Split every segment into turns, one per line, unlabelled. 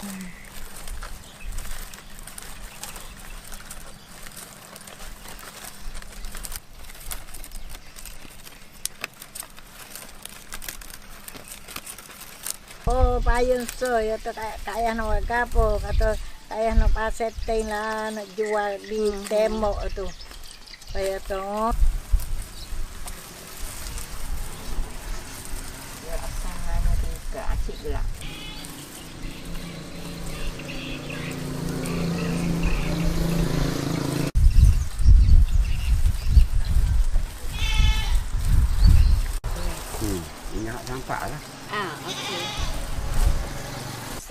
Mm-hmm. Oh, payung so ya tu kayak kayak no kapo kata kayak no paset lah nak jual di tembok tu. Kayak tu.
Pasangannya tu ke acik gelap.
Hmm, ingat nampak lah.
อ่าโอเคส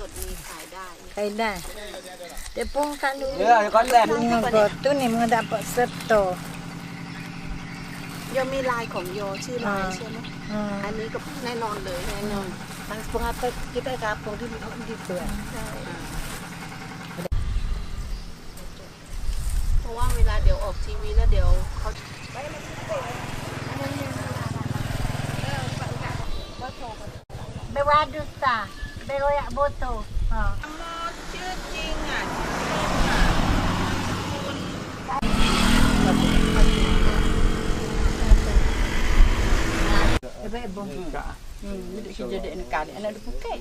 ดมีขายได้
Kayak dah. Tepung kan dulu.
Ya, ada konten.
Tengok tu ni mau dapat seto.
โยมีลายของโยชื่อลาย
อ่า
ใช่ไหม
Hmm.
อันนี้ก็แน่นอนเลยแน่นอน
Tepung apa kita kapung di di tu.
ใช่เพราะว่าเวลาเดี๋ยวออกทีวีแล้วเดี๋ยวเขา
Bewa dusta. Beloya Boto. Oh.
ชื่อจริงอะ
เบ้
บงอืมไม่ได้คิ
ด
จะเดินกันอันนั้
นดูเก๋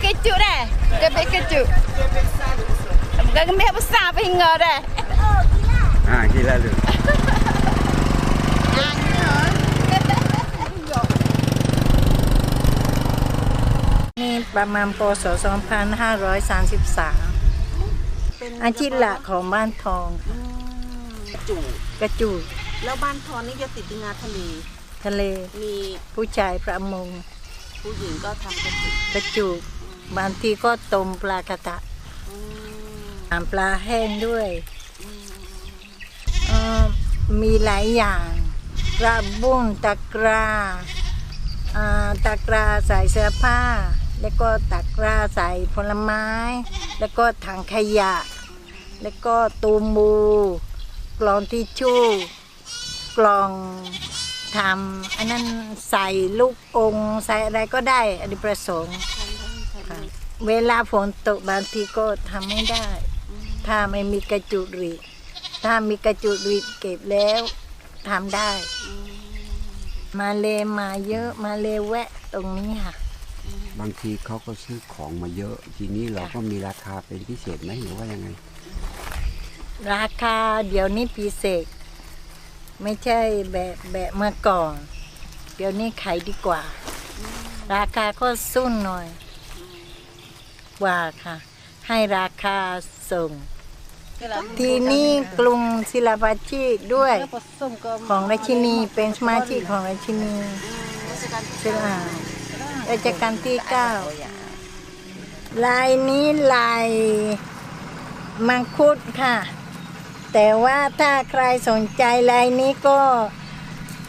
เก
๋จุเด้เด็กเก๋จุเด็กเมียภาษาไปงอเด้
อ่ากีฬาลูก
ระมาณพศ2533
เป็น
อาชีพหลักของบ้านทอง
อืมจู
กระจู
แล้วบ้านทอนนี่จะติดงานทะเล
ทะเล
มี
ผู้ชายประมง
ผู้หญิงก็ทำกระจุ
กระจูบางทีก็ต้มปลากระตะ
อืม
ทำปลาแห้งด้วยเอ่อมีหลายอย่างกระบุ้งตะกร้าอ่าตะกร้าใส่เสื้อผ้า แล้วก็ตะกราใส่ผลไม้ แล้วก็ถังขยะ แล้วก็ตูมูกล่องทิชชู่ กล่องทำอันนั้นใส่ลูกองค์ใส่อะไรก็ได้อดีประสงค์เวลาฝนตกบางทีก็ทำไม่ได้ ถ้าไม่มีกระจุริถ้ามีกระจุริเก็บแล้วทำได้ มาเลมาเยอะมาเลแวะตรงนี้ค่ะ
บางทีเขาก็ซื้อของมาเยอะ ทีนี้เราก็มีราคาเป็นพิเศษไหมหรือว่ายังไง
ราคาเดี๋ยวนี้พิเศษ ไม่ใช่แบบแบบเมื่อก่อน เดี๋ยวนี้ขายดีกว่า ราคาก็สุ่นหน่อยกว่าค่ะ ให้ราคาส่ง ทีนี้กรุงศิลปาชีพด้วย
ผสมก็
ของราชินีเป็นสมาชิกของราชินี
ราชการที่
ศิลา ราชการที่เก้าลายนี้ลายมังคุดค่ะ แต่ว่าถ้าใครสนใจลายนี้ก็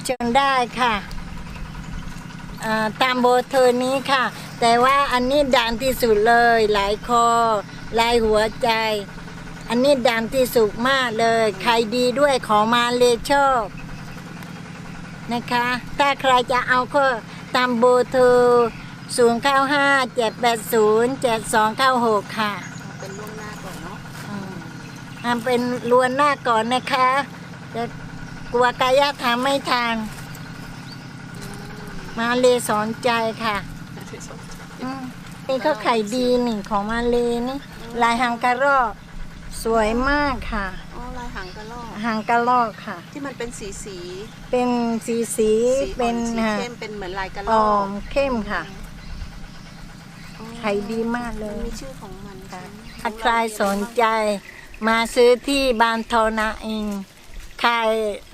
เชิญได้ค่ะตามโบเทอร์นี้ค่ะ แต่ว่าอันนี้ดังที่สุดเลย หลายคอ ลายหัวใจ อันนี้ดังที่สุดมากเลย ใครดีด้วยของมาเลยชอบนะคะ ถ้าใครจะเอาก็ ตามเบอร์โทร0 9 5 7 8 0 7 2 9 6 ค่ะ
เป็นล่วงหน้าก่อนเนาะ
อืมทำเป็นลวนหน้าก่อนนะคะจะกลัวกายะทำไม่ทันมาเลยสอนใจค่ะอืมนี่เขาไข่ดีนี่ของมาเลยนี่ลายหังกระรอกสวยมากค่ะ
อ๋อลาย หางกระรอก
หังกระรอกค่ะ
ที่มันเป็นสีสี
เป็นสีสี
สี
เป็น
สี
อ่า
เข้มเป็นเหมือนลายกระร
อ่
อ
อกมเข้มค่ะไข่ดีมากเล
มัน
ย
มีชื่อของมัน
ค่ะ
ใช่ไหม
ถ้าใครสนใจ มาซื้อที่บานทอนาเองขาย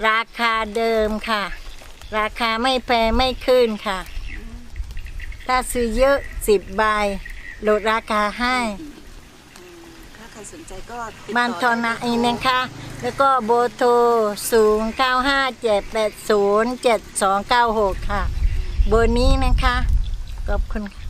ราคาเดิมค่ะ ราคาไม่แพงไม่ขึ้นค่ะ ถ้าซื้อเยอะสิบใบลดราคาให้
ถ้าใค รรสนใจก็ติดต่อ
บ้านทอนาอีนะคะ แล้วก็โบอร์โทร 0 9 5 7 8 0 7 2 9 6 ค่ะ เบอร์นี้นะคะ ขอบคุณค่ะ